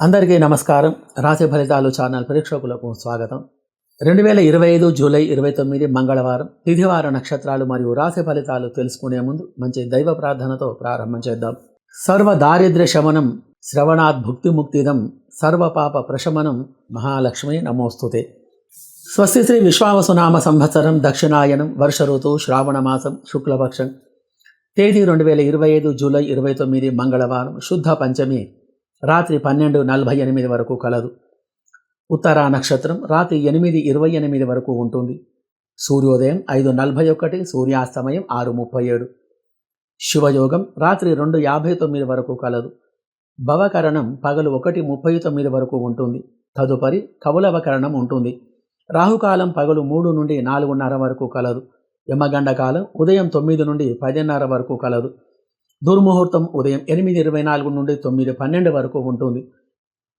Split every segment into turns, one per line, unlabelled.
అందరికీ నమస్కారం. రాశి ఫలితాలు ఛానల్ ప్రేక్షకులకు స్వాగతం. రెండు వేల ఇరవై ఐదు జూలై ఇరవై తొమ్మిది మంగళవారం తిథివార నక్షత్రాలు మరియు రాశి ఫలితాలు తెలుసుకునే ముందు మంచి దైవ ప్రార్థనతో ప్రారంభం చేద్దాం. సర్వ దారిద్ర్య శమనం శ్రవణాత్ భుక్తి ముక్తిదం సర్వ పాప ప్రశమనం మహాలక్ష్మి నమోస్తుతే. స్వస్తి శ్రీ విశ్వావసునామ సంవత్సరం దక్షిణాయనం వర్ష ఋతువు శ్రావణమాసం శుక్లపక్షం. తేదీ రెండు వేల ఇరవై ఐదు జూలై ఇరవై తొమ్మిది మంగళవారం శుద్ధ పంచమి. రాత్రి పన్నెండు నలభై ఎనిమిది వరకు కలదు. ఉత్తరా నక్షత్రం రాత్రి ఎనిమిది ఇరవై ఎనిమిది వరకు ఉంటుంది. సూర్యోదయం ఐదు నలభై ఒకటి సూర్యాస్తమయం ఆరు ముప్పై ఏడు. శుభయోగం రాత్రి రెండు యాభై తొమ్మిది వరకు కలదు. భవకరణం పగలు ఒకటి ముప్పై తొమ్మిది వరకు ఉంటుంది. తదుపరి కవులవకరణం ఉంటుంది. రాహుకాలం పగలు మూడు నుండి నాలుగున్నర వరకు కలదు. యమగండ కాలం ఉదయం తొమ్మిది నుండి పదిన్నర వరకు కలదు. దుర్ముహూర్తం ఉదయం ఎనిమిది ఇరవై నాలుగు నుండి తొమ్మిది పన్నెండు వరకు ఉంటుంది.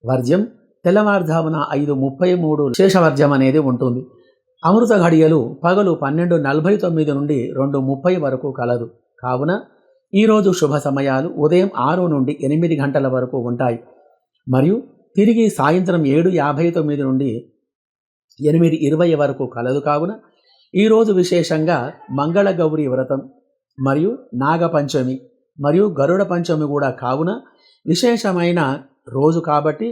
వర్జ్యం తెల్లవారుజామున ఐదు ముప్పై మూడు శేషవర్జ్యం అనేది ఉంటుంది. అమృత ఘడియలు పగలు పన్నెండు నలభై తొమ్మిది నుండి రెండు ముప్పై వరకు కలదు. కావున ఈరోజు శుభ సమయాలు ఉదయం ఆరు నుండి ఎనిమిది గంటల వరకు ఉంటాయి. మరియు తిరిగి సాయంత్రం ఏడు యాభై తొమ్మిది నుండి ఎనిమిది ఇరవై వరకు కలదు. కావున ఈరోజు విశేషంగా మంగళ గౌరి వ్రతం మరియు నాగపంచమి మరియు గరుడ పంచమి కూడా కావున విశేషమైన రోజు కాబట్టి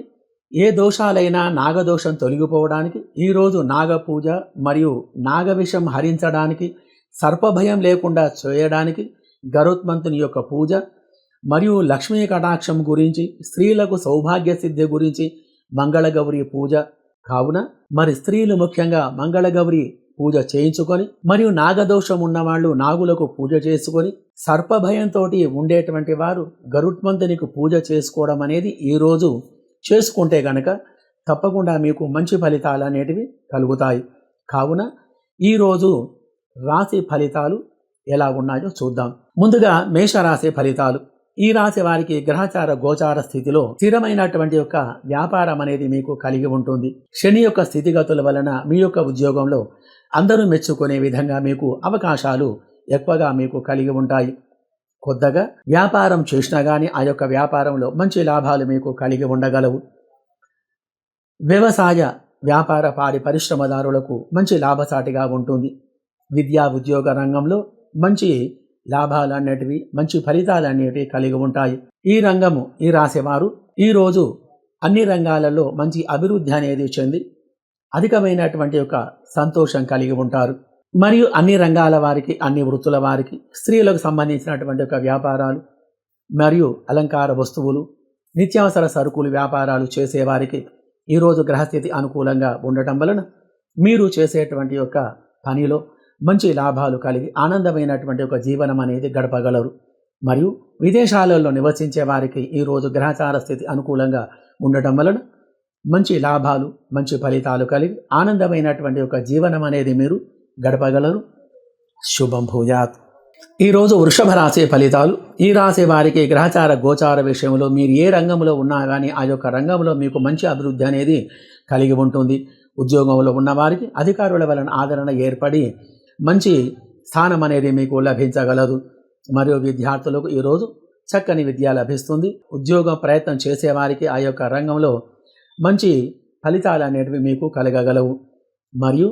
ఏ దోషాలైనా నాగదోషం తొలగిపోవడానికి ఈరోజు నాగపూజ మరియు నాగవిషం హరించడానికి సర్పభయం లేకుండా చేయడానికి గరుత్మంతుని యొక్క పూజ మరియు లక్ష్మీ కటాక్షం గురించి స్త్రీలకు సౌభాగ్య సిద్ధి గురించి మంగళగౌరి పూజ కావున మరి స్త్రీలు ముఖ్యంగా మంగళగౌరి పూజ చేయించుకొని మరియు నాగదోషం ఉన్నవాళ్ళు నాగులకు పూజ చేసుకొని సర్పభయంతో ఉండేటువంటి వారు గరుత్మంతునికి పూజ చేసుకోవడం అనేది ఈరోజు చేసుకుంటే గనక తప్పకుండా మీకు మంచి ఫలితాలు అనేటివి కలుగుతాయి. కావున ఈరోజు రాశి ఫలితాలు ఎలా ఉన్నాయో చూద్దాం. ముందుగా మేషరాశి ఫలితాలు. ఈ రాశి వారికి గ్రహచార గోచార స్థితిలో స్థిరమైనటువంటి యొక్క వ్యాపారం అనేది మీకు కలిగి ఉంటుంది. శని యొక్క స్థితిగతుల వలన మీ యొక్క ఉద్యోగంలో అందరూ మెచ్చుకునే విధంగా మీకు అవకాశాలు ఎక్కువగా మీకు కలిగి ఉంటాయి. కొద్దగా వ్యాపారం చేసినా కానీ ఆ యొక్క వ్యాపారంలో మంచి లాభాలు మీకు కలిగి ఉండగలవు. వ్యవసాయ వ్యాపార పాడి పరిశ్రమదారులకు మంచి లాభసాటిగా ఉంటుంది. విద్యా ఉద్యోగ రంగంలో మంచి లాభాలు అనేటివి మంచి ఫలితాలు అనేటివి కలిగి ఉంటాయి. ఈ రంగము ఈ రాసేవారు ఈరోజు అన్ని రంగాలలో మంచి అభివృద్ధి అనేది చెంది అధికమైనటువంటి యొక్క సంతోషం కలిగి ఉంటారు. మరియు అన్ని రంగాల వారికి అన్ని వృత్తుల వారికి స్త్రీలకు సంబంధించినటువంటి యొక్క వ్యాపారాలు మరియు అలంకార వస్తువులు నిత్యావసర సరుకులు వ్యాపారాలు చేసేవారికి ఈరోజు గ్రహస్థితి అనుకూలంగా ఉండటం వలన మీరు చేసేటువంటి యొక్క పనిలో మంచి లాభాలు కలిగి ఆనందమైనటువంటి ఒక జీవనం అనేది గడపగలరు. మరియు విదేశాలలో నివసించే వారికి ఈరోజు గ్రహచార స్థితి అనుకూలంగా ఉండటం వలన మంచి లాభాలు మంచి ఫలితాలు కలిగి ఆనందమైనటువంటి ఒక జీవనం అనేది మీరు గడపగలరు. శుభం భూయాత్. ఈరోజు వృషభ రాశి ఫలితాలు. ఈ రాశి వారికి గ్రహచార గోచార విషయంలో మీరు ఏ రంగంలో ఉన్నా కానీ ఆ యొక్క రంగంలో మీకు మంచి అభివృద్ధి అనేది కలిగి ఉంటుంది. ఉద్యోగంలో ఉన్నవారికి అధికారుల వలన ఆదరణ ఏర్పడి మంచి స్థానం అనేది మీకు లభించగలదు. మరియు విద్యార్థులకు ఈరోజు చక్కని విద్య లభిస్తుంది. ఉద్యోగ ప్రయత్నం చేసేవారికి ఆ యొక్క రంగంలో మంచి ఫలితాలు అనేటివి మీకు కలగగలవు. మరియు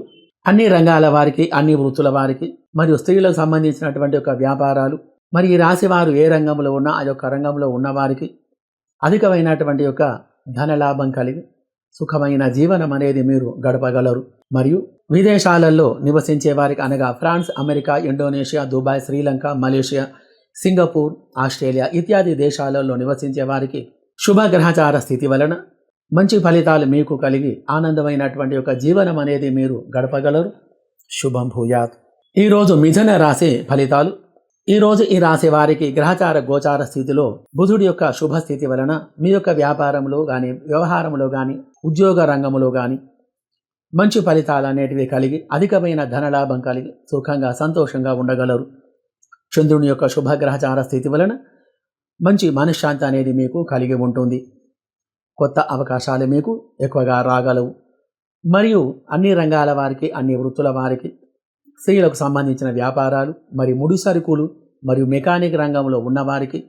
అన్ని రంగాల వారికి అన్ని వృత్తుల వారికి మరియు స్త్రీలకు సంబంధించినటువంటి యొక్క వ్యాపారాలు మరి ఈ రాశి వారు ఏ రంగంలో ఉన్నా ఆ యొక్క రంగంలో ఉన్నవారికి అధికమైనటువంటి యొక్క ధనలాభం కలిగి సుఖమైన జీవనం అనేది మీరు గడపగలరు. మరియు విదేశాలలో నివసించే వారికి అనగా France America Indonesia Dubai Sri Lanka Malaysia Singapore Australia ఇత్యాది దేశాలలో నివసించే వారికి శుభ గ్రహచార స్థితి వలన మంచి ఫలితాలు మీకు కలిగి ఆనందమైనటువంటి యొక్క జీవనం అనేది మీరు గడపగలరు. శుభం భూయాత్. ఈరోజు మిథున రాశి ఫలితాలు. ఈరోజు ఈ రాశి వారికి గ్రహచార గోచార స్థితిలో బుధుడి యొక్క శుభ స్థితి వలన మీ యొక్క వ్యాపారంలో కానీ వ్యవహారంలో కానీ ఉద్యోగ రంగంలో కానీ మంచి ఫలితాలు అనేటివి కలిగి అధికమైన ధనలాభం కలిగి సుఖంగా సంతోషంగా ఉండగలరు. చంద్రుని యొక్క శుభగ్రహచార స్థితి వలన మంచి మనశ్శాంతి అనేది మీకు కలిగి ఉంటుంది. కొత్త అవకాశాలు మీకు ఎక్కువగా రాగలవు. మరియు అన్ని రంగాల వారికి అన్ని వృత్తుల వారికి స్త్రీలకు సంబంధించిన వ్యాపారాలు మరియు ముడి సరుకులు మరియు మెకానిక్ రంగంలో ఉన్నవారికి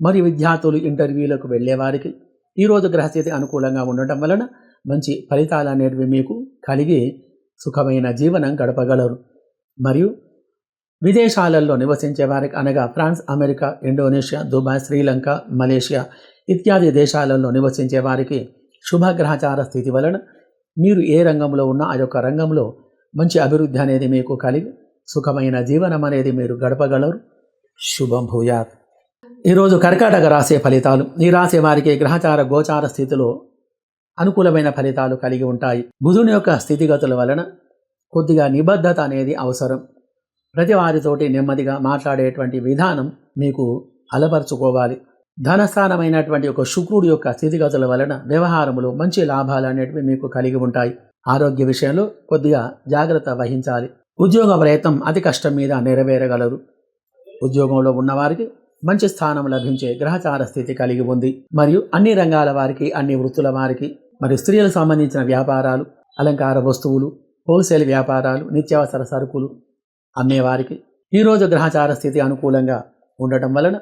మరియు విద్యార్థులు ఇంటర్వ్యూలకు వెళ్ళేవారికి ఈరోజు గ్రహస్థితి అనుకూలంగా ఉండటం వలన మంచి ఫలితాలు అనేటివి మీకు కలిగి సుఖమైన జీవనం గడపగలరు. మరియు విదేశాలలో నివసించే వారికి అనగా France America Indonesia Dubai Sri Lanka Malaysia ఇత్యాది దేశాలలో నివసించే వారికి శుభగ్రహచార స్థితి వలన మీరు ఏ రంగంలో ఉన్నా ఆ యొక్క రంగంలో మంచి అభివృద్ధి అనేది మీకు కలిగి సుఖమైన జీవనం అనేది మీరు గడపగలరు. శుభం భూయాత్. ఈరోజు కర్కాటక రాసే ఫలితాలు. ఈ రాసే వారికి గ్రహచార గోచార స్థితిలో అనుకూలమైన ఫలితాలు కలిగి ఉంటాయి. బుధుని యొక్క స్థితిగతుల వలన కొద్దిగా నిబద్ధత అనేది అవసరం. ప్రతి వారితోటి నెమ్మదిగా మాట్లాడేటువంటి విధానం మీకు అలపరుచుకోవాలి. ధనస్థానమైనటువంటి ఒక శుక్రుడి యొక్క స్థితిగతుల వలన వ్యవహారములు మంచి లాభాలు అనేటివి మీకు కలిగి ఉంటాయి. ఆరోగ్య విషయంలో కొద్దిగా జాగ్రత్త వహించాలి. ఉద్యోగ ప్రయత్నం అతి కష్టం మీద నెరవేరగలరు. ఉద్యోగంలో ఉన్నవారికి మంచి స్థానం లభించే గ్రహచార స్థితి కలిగి ఉంది. మరియు అన్ని రంగాల వారికి అన్ని వృత్తుల వారికి మరియు స్త్రీలకు సంబంధించిన వ్యాపారాలు అలంకార వస్తువులు హోల్సేల్ వ్యాపారాలు నిత్యావసర సరుకులు అమ్మేవారికి ఈరోజు గ్రహచార స్థితి అనుకూలంగా ఉండటం వలన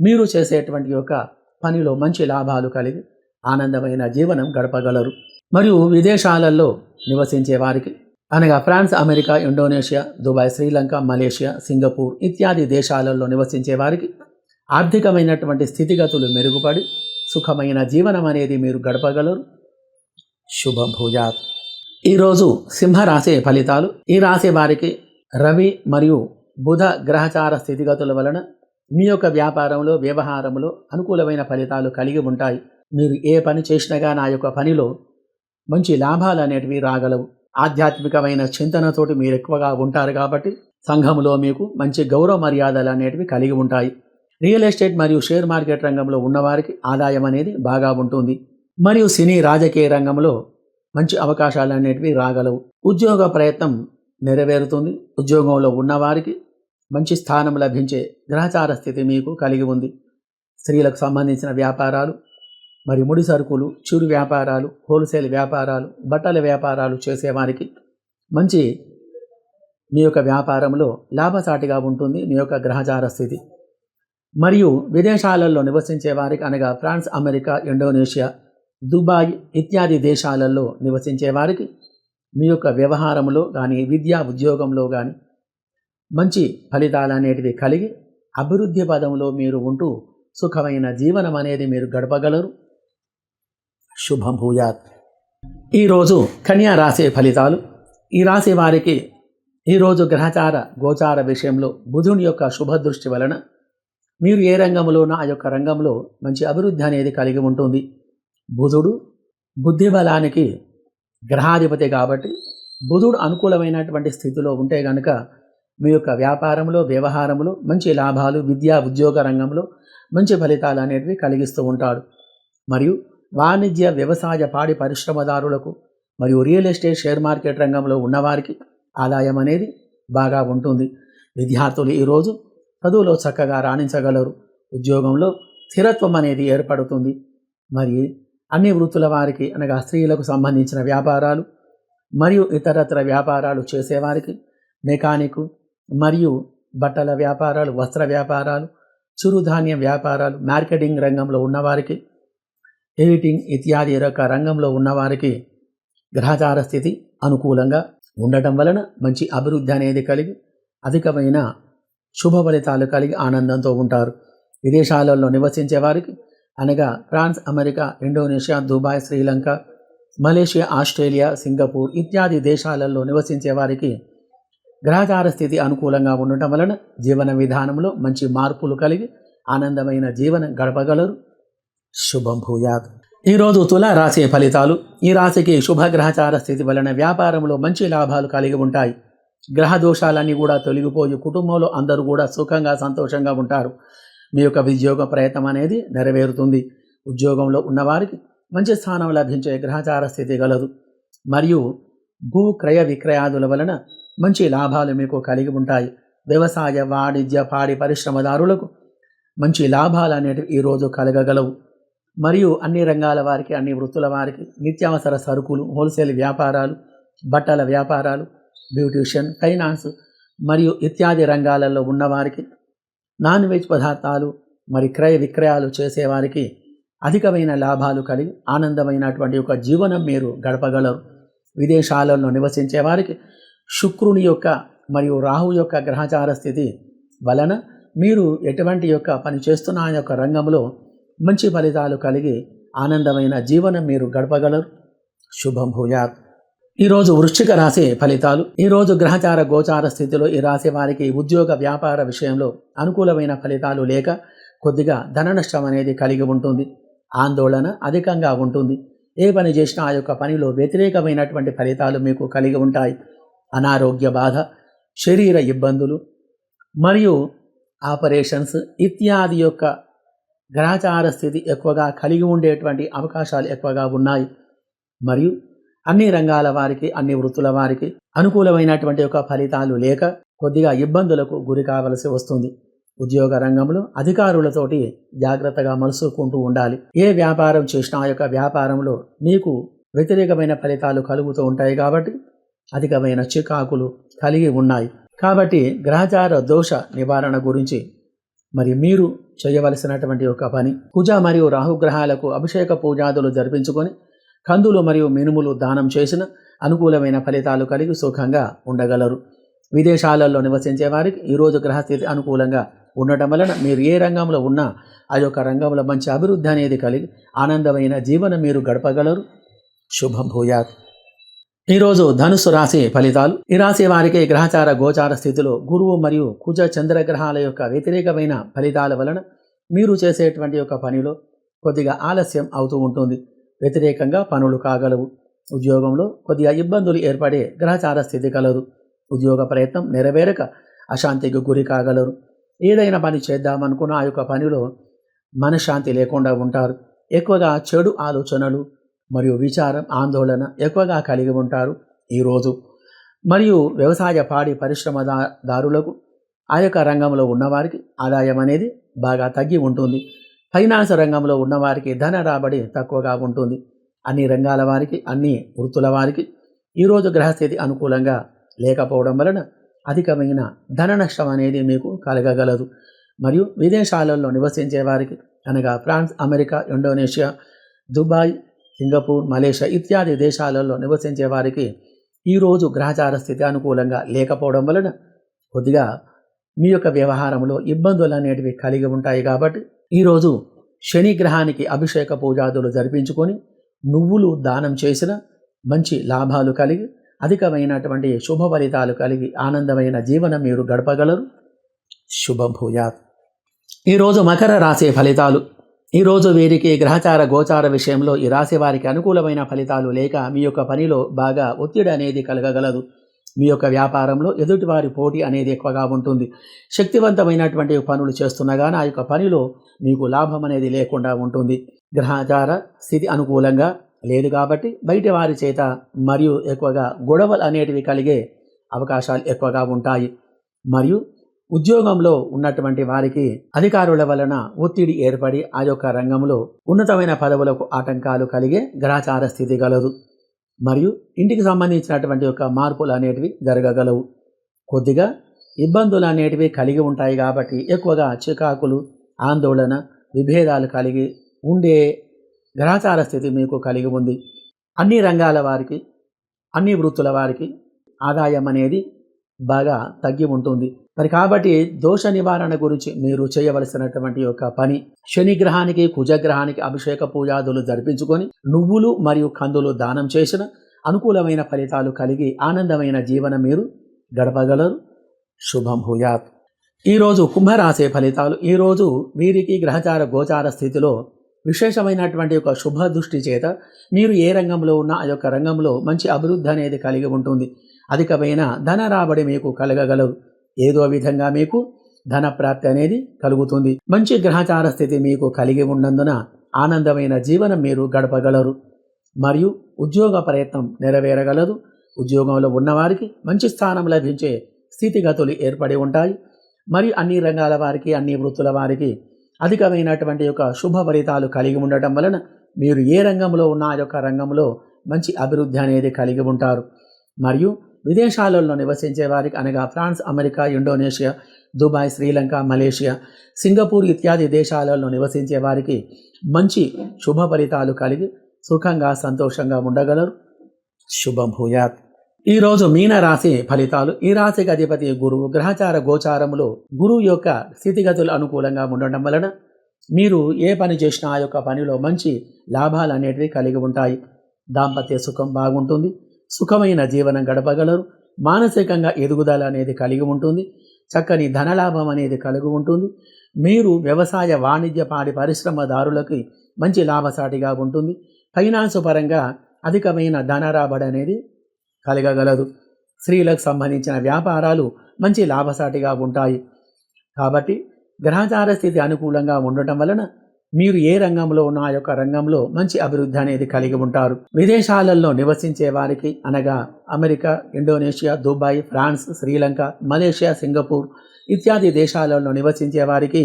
మీరు చేసేటువంటి యొక్క పనిలో మంచి లాభాలు కలిగి ఆనందమైన జీవనం గడపగలరు. మరియు విదేశాలలో నివసించే వారికి అనగా France America Indonesia Dubai Sri Lanka Malaysia Singapore ఇత్యాది దేశాలలో నివసించే వారికి ఆర్థికమైనటువంటి స్థితిగతులు మెరుగుపడి సుఖమైన జీవనం అనేది మీరు గడపగలరు. శుభం ఈరోజు సింహరాశి ఫలితాలు. ఈ రాశి వారికి రవి మరియు బుధ గ్రహచార స్థితిగతుల వలన మీ యొక్క వ్యాపారంలో వ్యవహారంలో అనుకూలమైన ఫలితాలు కలిగి ఉంటాయి. మీరు ఏ పని చేసినగా నా యొక్క పనిలో మంచి లాభాలు అనేటివి రాగలవు. ఆధ్యాత్మికమైన చింతనతోటి మీరు ఎక్కువగా ఉంటారు కాబట్టి సంఘంలో మీకు మంచి గౌరవ మర్యాదలు అనేటివి కలిగి ఉంటాయి. రియల్ ఎస్టేట్ మరియు షేర్ మార్కెట్ రంగంలో ఉన్నవారికి ఆదాయం అనేది బాగా ఉంటుంది. మరియు సినీ రాజకీయ రంగంలో మంచి అవకాశాలు అనేటివి రాగలవు. ఉద్యోగ ప్రయత్నం నెరవేరుతుంది. ఉద్యోగంలో ఉన్నవారికి మంచి స్థానం లభించే గ్రహచార స్థితి మీకు కలిగి ఉంది. స్త్రీలకు సంబంధించిన వ్యాపారాలు మరి ముడి సరుకులు చిరు వ్యాపారాలు హోల్సేల్ వ్యాపారాలు బట్టల వ్యాపారాలు చేసేవారికి మంచి మీ యొక్క వ్యాపారంలో లాభసాటిగా ఉంటుంది మీ యొక్క గ్రహచార స్థితి. మరియు విదేశాలలో నివసించే వారికి అనగా ఫ్రాన్స్ అమెరికా ఇండోనేషియా దుబాయ్ ఇత్యాది దేశాలలో నివసించే వారికి మీ యొక్క వ్యవహారంలో కానీ విద్యా ఉద్యోగంలో కానీ మంచి ఫలితాలు అనేటివి కలిగి అభివృద్ధి పదంలో మీరు ఉంటూ సుఖమైన జీవనం అనేది మీరు గడపగలరు. శుభం భూయాత్ ఈరోజు కన్యా రాశి ఫలితాలు. ఈ రాశి వారికి ఈరోజు గ్రహచార గోచార విషయంలో బుధుని యొక్క శుభదృష్టి వలన మీరు ఏ రంగంలోనో ఆ యొక్క రంగంలో మంచి అభివృద్ధి అనేది కలిగి ఉంటుంది. బుధుడు బుద్ధి బలానికి గ్రహాధిపతి కాబట్టి బుధుడు అనుకూలమైనటువంటి స్థితిలో ఉంటే కనుక మీ యొక్క వ్యాపారంలో వ్యవహారంలో మంచి లాభాలు విద్యా ఉద్యోగ రంగంలో మంచి ఫలితాలు అనేటివి కలిగిస్తూ ఉంటాడు. మరియు వాణిజ్య వ్యవసాయ పాడి పరిశ్రమదారులకు మరియు రియల్ ఎస్టేట్ షేర్ మార్కెట్ రంగంలో ఉన్నవారికి ఆదాయం అనేది బాగా ఉంటుంది. విద్యార్థులు ఈరోజు చదువులో చక్కగా రాణించగలరు. ఉద్యోగంలో స్థిరత్వం అనేది ఏర్పడుతుంది. మరి అన్ని వృత్తుల వారికి అనగా స్త్రీలకు సంబంధించిన వ్యాపారాలు మరియు ఇతరత్ర వ్యాపారాలు చేసేవారికి మెకానిక్ మరియు బట్టల వ్యాపారాలు వస్త్ర వ్యాపారాలు చిరుధాన్య వ్యాపారాలు మార్కెటింగ్ రంగంలో ఉన్నవారికి ఎడిటింగ్ ఇత్యాది రక రంగంలో ఉన్నవారికి గ్రహచార స్థితి అనుకూలంగా ఉండటం వలన మంచి అభివృద్ధి అనేది కలిగి అధికమైన శుభ ఫలితాలు కలిగి ఆనందంతో ఉంటారు. విదేశాలలో నివసించే వారికి అనగా France America Indonesia Dubai Sri Lanka Malaysia Australia Singapore ఇత్యాది దేశాలలో నివసించే వారికి గ్రహచార స్థితి అనుకూలంగా ఉండటం వలన జీవన విధానంలో మంచి మార్పులు కలిగి ఆనందమైన జీవనం గడపగలరు. శుభం భూయాత్. ఈరోజు తుల రాశి ఫలితాలు. ఈ రాశికి శుభగ్రహచార స్థితి వలన వ్యాపారంలో మంచి లాభాలు కలిగి ఉంటాయి. గ్రహ దోషాలన్నీ కూడా తొలగిపోయి కుటుంబంలో అందరూ కూడా సుఖంగా సంతోషంగా ఉంటారు. మీ యొక్క ఉద్యోగ ప్రయత్నం అనేది నెరవేరుతుంది. ఉద్యోగంలో ఉన్నవారికి మంచి స్థానం లభించే గ్రహచార స్థితి గలదు. మరియు భూ క్రయ విక్రయాదుల వలన మంచి లాభాలు మీకు కలిగి ఉంటాయి. వ్యవసాయ వాణిజ్య పాడి పరిశ్రమదారులకు మంచి లాభాలు అనేటివి ఈరోజు కలగగలవు. మరియు అన్ని రంగాల వారికి అన్ని వృత్తుల వారికి నిత్యావసర సరుకులు హోల్సేల్ వ్యాపారాలు బట్టల వ్యాపారాలు బ్యూటిషియన్ ఫైనాన్స్ మరియు ఇత్యాది రంగాలలో ఉన్నవారికి నాన్ వెజ్ పదార్థాలు మరి క్రయ విక్రయాలు చేసేవారికి అధికమైన లాభాలు కలిగి ఆనందమైనటువంటి ఒక జీవనం మీరు గడపగలరు. విదేశాలలో నివసించే వారికి శుక్రుని యొక్క మరియు రాహు యొక్క గ్రహచార స్థితి వలన మీరు ఎటువంటి యొక్క పని చేస్తున్న ఆ యొక్క రంగంలో మంచి ఫలితాలు కలిగి ఆనందమైన జీవనం మీరు గడపగలరు. శుభం భూయాత్. ఈరోజు వృశ్చిక రాశి ఫలితాలు. ఈరోజు గ్రహచార గోచార స్థితిలో ఈ రాశి వారికి ఉద్యోగ వ్యాపార విషయంలో అనుకూలమైన ఫలితాలు లేక కొద్దిగా ధన నష్టం అనేది కలిగి ఉంటుంది. ఆందోళన అధికంగా ఉంటుంది. ఏ పని చేసినా ఆ యొక్క పనిలో వ్యతిరేకమైనటువంటి ఫలితాలు మీకు కలిగి ఉంటాయి. అనారోగ్య బాధ శరీర ఇబ్బందులు మరియు ఆపరేషన్స్ ఇత్యాది యొక్క గ్రహచార స్థితి ఎక్కువగా కలిగి ఉండేటువంటి అవకాశాలు ఎక్కువగా ఉన్నాయి. మరియు అన్ని రంగాల వారికి అన్ని వృత్తుల వారికి అనుకూలమైనటువంటి ఒక ఫలితాలు లేక కొద్దిగా ఇబ్బందులకు గురి కావలసి వస్తుంది. ఉద్యోగ రంగంలో అధికారులతోటి జాగ్రత్తగా మలుసుకుంటూ ఉండాలి. ఏ వ్యాపారం చేసినా యొక్క వ్యాపారంలో మీకు వ్యతిరేకమైన ఫలితాలు కలుగుతూ ఉంటాయి కాబట్టి అధికమైన చికాకులు కలిగి ఉన్నాయి. కాబట్టి గ్రహచార దోష నివారణ గురించి మరి మీరు చేయవలసినటువంటి ఒక పని. కుజ మరియు రాహుగ్రహాలకు అభిషేక పూజాదులు జరిపించుకొని కందులు మరియు మినుములు దానం చేసిన అనుకూలమైన ఫలితాలు కలిగి సుఖంగా ఉండగలరు. విదేశాలలో నివసించే వారికి ఈరోజు గ్రహస్థితి అనుకూలంగా ఉండటం వలన మీరు ఏ రంగంలో ఉన్నా ఆ యొక్క రంగంలో మంచి అభివృద్ధి అనేది కలిగి ఆనందమైన జీవనం మీరు గడపగలరు. శుభం భూయాత్. ఈరోజు ధనుసు రాశి ఫలితాలు. ఈ రాశి వారికి గ్రహచార గోచార స్థితిలో గురువు మరియు కుజ చంద్రగ్రహాల యొక్క వ్యతిరేకమైన ఫలితాల వలన మీరు చేసేటువంటి యొక్క పనిలో కొద్దిగా ఆలస్యం అవుతూ ఉంటుంది. వ్యతిరేకంగా పనులు కాగలవు. ఉద్యోగంలో కొద్దిగా ఇబ్బందులు ఏర్పడే గ్రహచార స్థితి కలదు. ఉద్యోగ ప్రయత్నం నెరవేరక అశాంతికి గురి కాగలరు. ఏదైనా పని చేద్దామనుకున్న ఆ యొక్క పనిలో మనశ్శాంతి లేకుండా ఉంటారు. ఎక్కువగా చెడు ఆలోచనలు మరియు విచారం ఆందోళన ఎక్కువగా కలిగి ఉంటారు ఈరోజు మరియు వ్యవసాయ పాడి పరిశ్రమదారులకు ఆ యొక్క రంగంలో ఉన్నవారికి ఆదాయం అనేది బాగా తగ్గి ఉంటుంది. ఫైనాన్స్ రంగంలో ఉన్నవారికి ధన రాబడి తక్కువగా ఉంటుంది. అన్ని రంగాల వారికి అన్ని వృత్తుల వారికి ఈరోజు గ్రహస్థితి అనుకూలంగా లేకపోవడం వలన అధికమైన ధన నష్టం అనేది మీకు కలగగలదు. మరియు విదేశాలలో నివసించే వారికి అనగా France America Indonesia Dubai Singapore Malaysia ఇత్యాది దేశాలలో నివసించే వారికి ఈరోజు గ్రహచార స్థితి అనుకూలంగా లేకపోవడం వలన కొద్దిగా మీ యొక్క వ్యవహారంలో ఇబ్బందులు అనేటివి కలిగి ఉంటాయి కాబట్టి ఈరోజు శని గ్రహానికి అభిషేక పూజాదులు జరిపించుకొని నువ్వులు దానం చేసిన మంచి లాభాలు కలిగి అధికమైనటువంటి శుభ ఫలితాలు కలిగి ఆనందమైన జీవనం మీరు గడపగలరు. శుభం ఈరోజు మకర రాశి ఫలితాలు. ఈరోజు వీరికి గ్రహచార గోచార విషయంలో ఈ రాశి వారికి అనుకూలమైన ఫలితాలు లేక మీ యొక్క పనిలో బాగా ఒత్తిడి అనేది కలగగలదు. మీ యొక్క వ్యాపారంలో ఎదుటివారి పోటీ అనేది ఎక్కువగా ఉంటుంది. శక్తివంతమైనటువంటి పనులు చేస్తున్నా కానీ ఆ యొక్క పనిలో మీకు లాభం అనేది లేకుండా ఉంటుంది. గ్రహచార స్థితి అనుకూలంగా లేదు కాబట్టి బయట వారి చేత మరియు ఎక్కువగా గొడవలు అనేటివి కలిగే అవకాశాలు ఎక్కువగా ఉంటాయి. మరియు ఉద్యోగంలో ఉన్నటువంటి వారికి అధికారుల వలన ఒత్తిడి ఏర్పడి ఆ యొక్క రంగంలో ఉన్నతమైన పదవులకు ఆటంకాలు కలిగే గ్రహచార స్థితి గలదు. మరియు ఇంటికి సంబంధించినటువంటి యొక్క మార్పులు అనేటివి జరగగలవు. కొద్దిగా ఇబ్బందులు అనేటివి కలిగి ఉంటాయి కాబట్టి ఎక్కువగా చికాకులు ఆందోళన విభేదాలు కలిగి ఉండే గ్రహచార స్థితి మీకు కలిగి ఉంది. అన్ని రంగాల వారికి అన్ని వృత్తుల వారికి ఆదాయం అనేది బాగా తగ్గి ఉంటుంది. మరి కాబట్టి దోష నివారణ గురించి మీరు చేయవలసినటువంటి యొక్క పని శనిగ్రహానికి కుజగ్రహానికి అభిషేక పూజాదులు జరిపించుకొని నువ్వులు మరియు కందులు దానం చేసిన అనుకూలమైన ఫలితాలు కలిగి ఆనందమైన జీవనం మీరు గడపగలరు. శుభం భూయాత్. ఈరోజు కుంభరాశి ఫలితాలు ఈరోజు వీరికి గ్రహచార గోచార స్థితిలో విశేషమైనటువంటి ఒక శుభ దృష్టి చేత మీరు ఏ రంగంలో ఉన్నా ఆ యొక్క రంగంలో మంచి అభివృద్ధి అనేది కలిగి ఉంటుంది. అధికమైన ధన రాబడి మీకు కలగగలదు ఏదో విధంగా మీకు ధన ప్రాప్తి అనేది కలుగుతుంది. మంచి గ్రహచార స్థితి మీకు కలిగి ఉన్నందున ఆనందమైన జీవనం మీరు గడపగలరు. మరియు ఉద్యోగ ప్రయత్నం నెరవేరగలదు. ఉద్యోగంలో ఉన్నవారికి మంచి స్థానం లభించే స్థితిగతులు ఏర్పడి ఉంటాయి. మరియు అన్ని రంగాల వారికి అన్ని వృత్తుల వారికి అధికమైనటువంటి యొక్క శుభ ఫలితాలు కలిగి ఉండటం వలన మీరు ఏ రంగంలో ఉన్న ఆ యొక్క రంగంలో మంచి అభివృద్ధి అనేది కలిగి ఉంటారు. మరియు విదేశాలలో నివసించే వారికి అనగా France America Indonesia Dubai Sri Lanka Malaysia Singapore ఇత్యాది దేశాలలో నివసించే వారికి మంచి శుభ ఫలితాలు కలిగి సుఖంగా సంతోషంగా ఉండగలరు. శుభభూయాత్ ఈరోజు మీన రాశి ఫలితాలు. ఈ రాశికి అధిపతి గురువు గ్రహచార గోచారములో గురువు యొక్క స్థితిగతులు అనుకూలంగా ఉండడం వలన మీరు ఏ పని చేసినా ఆ యొక్క పనిలో మంచి లాభాలు అనేటివి కలిగి ఉంటాయి. దాంపత్య సుఖం బాగుంటుంది. సుఖమైన జీవనం గడపగలరు. మానసికంగా ఎదుగుదల అనేది కలిగి ఉంటుంది. చక్కని ధనలాభం అనేది కలిగి ఉంటుంది. మీరు వ్యవసాయ వాణిజ్య పాడి పరిశ్రమదారులకి మంచి లాభసాటిగా ఉంటుంది. ఫైనాన్స్ పరంగా అధికమైన ధన రాబడి అనేది కలగగలదు. స్త్రీలకు సంబంధించిన వ్యాపారాలు మంచి లాభసాటిగా ఉంటాయి. కాబట్టి గ్రహచార స్థితి అనుకూలంగా ఉండటం వలన మీరు ఏ రంగంలో ఉన్న ఆ యొక్క రంగంలో మంచి అభివృద్ధి అనేది కలిగి ఉంటారు. విదేశాలలో నివసించే వారికి అనగా America Indonesia Dubai France Sri Lanka Malaysia Singapore ఇత్యాది దేశాలలో నివసించే వారికి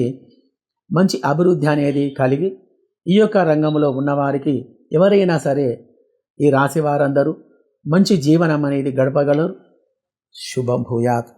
మంచి అభివృద్ధి అనేది కలిగి ఈ యొక్క రంగంలో ఉన్నవారికి ఎవరైనా సరే ఈ రాశి వారందరూ మంచి జీవనం అనేది గడపగలరు. శుభభూయాత్